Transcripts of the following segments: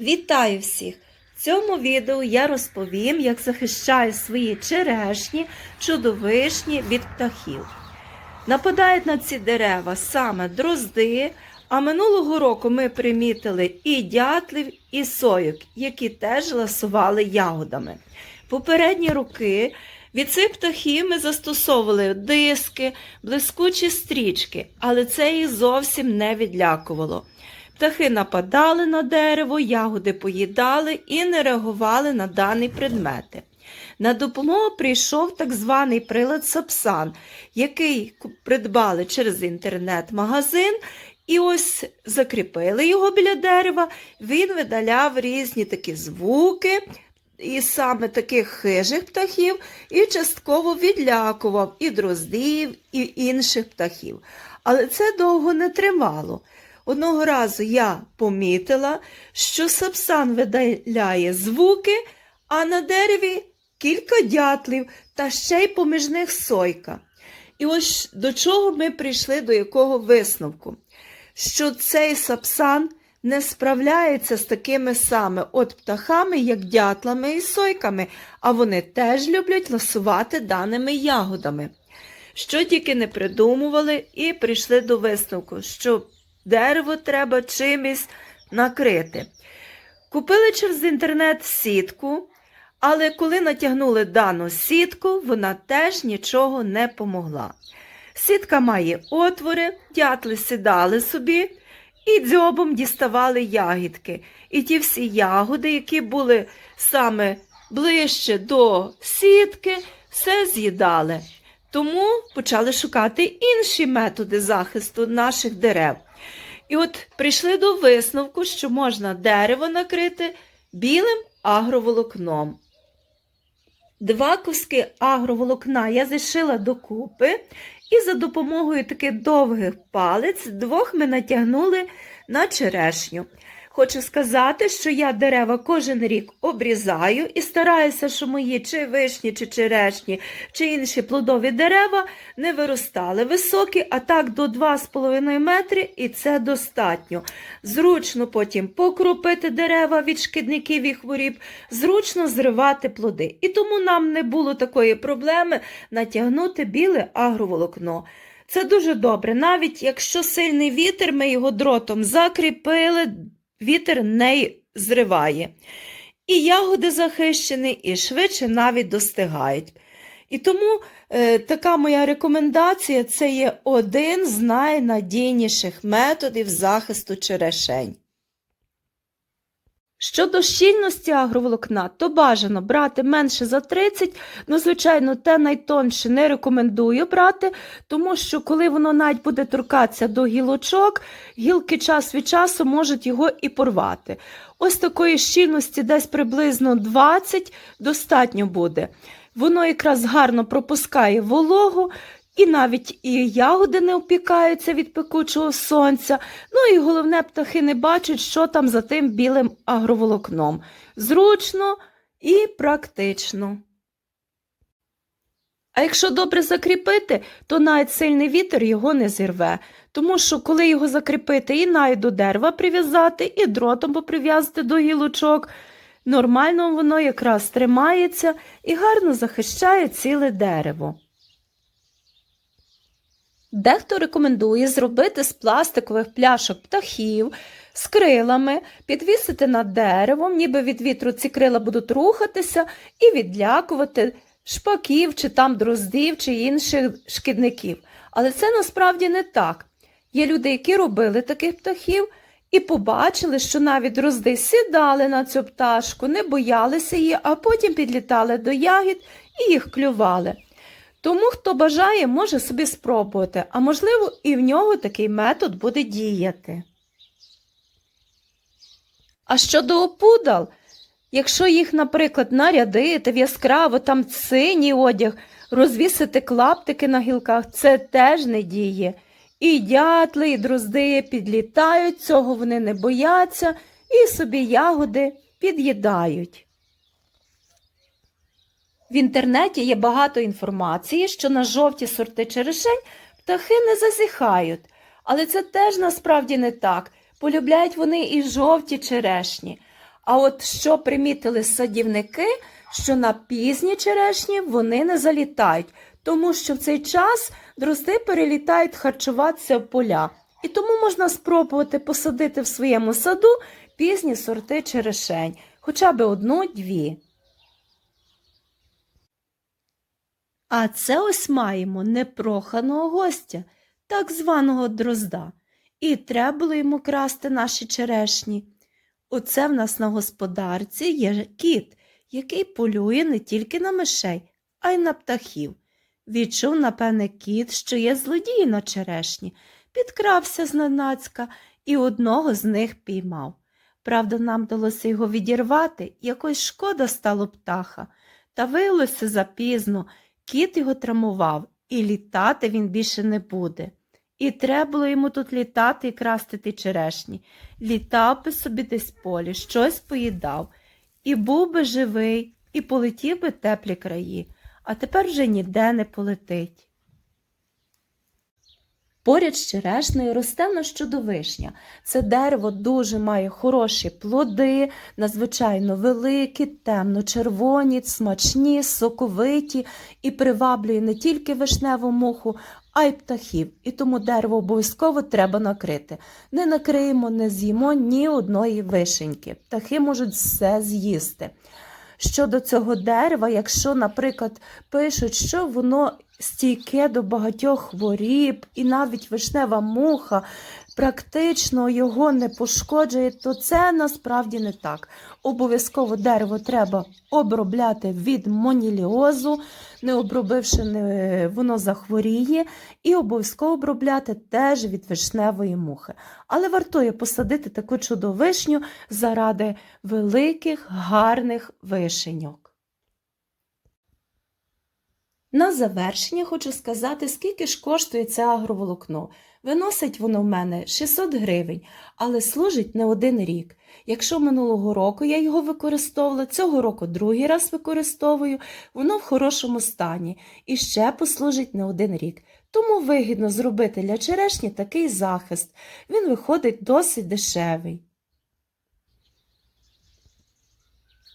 Вітаю всіх! В цьому відео я розповім, як захищаю свої черешні, чудовишні від птахів. Нападають на ці дерева саме дрозди, а минулого року ми примітили і дятлів, і сойок, які теж ласували ягодами. Попередні роки від цих птахів ми застосовували диски, блискучі стрічки, але це їх зовсім не відлякувало. Птахи нападали на дерево, ягоди поїдали і не реагували на дані предмети. На допомогу прийшов так званий прилад Сапсан, який придбали через інтернет-магазин, і ось закріпили його біля дерева. Він видаляв різні такі звуки, і саме таких хижих птахів, і частково відлякував і дроздів, і інших птахів. Але це довго не тривало. Одного разу я помітила, що сапсан видаляє звуки, а на дереві кілька дятлів та ще й поміж них сойка. І ось до чого ми прийшли до якого висновку? Що цей сапсан не справляється з такими саме от птахами, як дятлами і сойками, а вони теж люблять ласувати даними ягодами. Що тільки не придумували, і прийшли до висновку, що дерево треба чимось накрити. Купили через інтернет сітку, але коли натягнули дану сітку, вона теж нічого не помогла. Сітка має отвори, дятли сідали собі і дзьобом діставали ягідки. І ті всі ягоди, які були саме ближче до сітки, все з'їдали. Тому почали шукати інші методи захисту наших дерев. І от прийшли до висновку, що можна дерево накрити білим агроволокном. Два куски агроволокна я зішила докупи, і за допомогою таких довгих палець двох ми натягнули на черешню. Хочу сказати, що я дерева кожен рік обрізаю і стараюся, щоб мої чи вишні, чи черешні, чи інші плодові дерева не виростали високі, а так до 2,5 метри, і це достатньо. Зручно потім покропити дерева від шкідників і хворіб, зручно зривати плоди. І тому нам не було такої проблеми натягнути біле агроволокно. Це дуже добре. Навіть якщо сильний вітер, ми його дротом закріпили, вітер не зриває. І ягоди захищені, і швидше навіть достигають. І тому е, така моя рекомендація це є один з найнадійніших методів захисту черешень. Щодо щільності агроволокна, то бажано брати менше за 30, ну, звичайно, те найтонше не рекомендую брати, тому що коли воно навіть буде торкатися до гілочок, гілки час від часу можуть його і порвати. Ось такої щільності десь приблизно 20 достатньо буде. Воно якраз гарно пропускає вологу, і навіть і ягоди не опікаються від пекучого сонця. Ну і головне, птахи не бачать, що там за тим білим агроволокном. Зручно і практично. А якщо добре закріпити, то навіть сильний вітер його не зірве. Тому що, коли його закріпити і навіть до дерева прив'язати, і дротом поприв'язати до гілочок, нормально воно якраз тримається і гарно захищає ціле дерево. Дехто рекомендує зробити з пластикових пляшок птахів з крилами, підвісити над деревом, ніби від вітру ці крила будуть рухатися і відлякувати шпаків, чи там дроздів, чи інших шкідників. Але це насправді не так. Є люди, які робили таких птахів і побачили, що навіть дрозди сідали на цю пташку, не боялися її, а потім підлітали до ягід і їх клювали. Тому, хто бажає, може собі спробувати, а можливо, і в нього такий метод буде діяти. А щодо опудал, якщо їх, наприклад, нарядити в яскраво там синій одяг, розвісити клаптики на гілках, це теж не діє. І дятли, і дрозди підлітають, цього вони не бояться, і собі ягоди під'їдають. В інтернеті є багато інформації, що на жовті сорти черешень птахи не засихають, але це теж насправді не так. Полюбляють вони і жовті черешні. А от що примітили садівники, що на пізні черешні вони не залітають, тому що в цей час дрозди перелітають харчуватися в поля. І тому можна спробувати посадити в своєму саду пізні сорти черешень, хоча б одну-дві. А це ось маємо непроханого гостя, так званого дрозда. І треба було йому красти наші черешні. Оце в нас на господарці є кіт, який полює не тільки на мишей, а й на птахів. Відчув, напевне, кіт, що є злодій на черешні, підкрався зненацька і одного з них піймав. Правда, нам вдалося його відірвати, якось шкода стало птаха. Та виявилося запізно, кіт його травмував, і літати він більше не буде. І треба було йому тут літати і красти ті черешні. Літав би собі десь полі, щось поїдав, і був би живий, і полетів би теплі краї, а тепер вже ніде не полетить. Поряд з черешнею росте в нас чудовишня. Це дерево дуже має хороші плоди, надзвичайно великі, темно-червоні, смачні, соковиті і приваблює не тільки вишневу муху, а й птахів. І тому дерево обов'язково треба накрити. Не накриємо, не з'їмо ні одної вишеньки. Птахи можуть все з'їсти. Щодо цього дерева, якщо, наприклад, пишуть, що воно стійке до багатьох хворіб, і навіть вишнева муха практично його не пошкоджує, то це насправді не так. Обов'язково дерево треба обробляти від моніліозу, не обробивши, воно захворіє, і обов'язково обробляти теж від вишневої мухи. Але вартує посадити таку чудовишню заради великих гарних вишеньок. На завершення хочу сказати, скільки ж коштує це агроволокно. Виносить воно в мене 600 гривень, але служить не один рік. Якщо минулого року я його використовувала, цього року другий раз використовую, воно в хорошому стані і ще послужить не один рік. Тому вигідно зробити для черешні такий захист. Він виходить досить дешевий.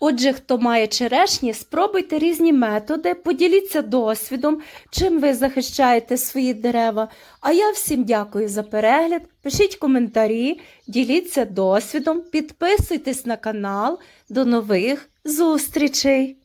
Отже, хто має черешні, спробуйте різні методи, поділіться досвідом, чим ви захищаєте свої дерева. А я всім дякую за перегляд. Пишіть коментарі, діліться досвідом, підписуйтесь на канал. До нових зустрічей!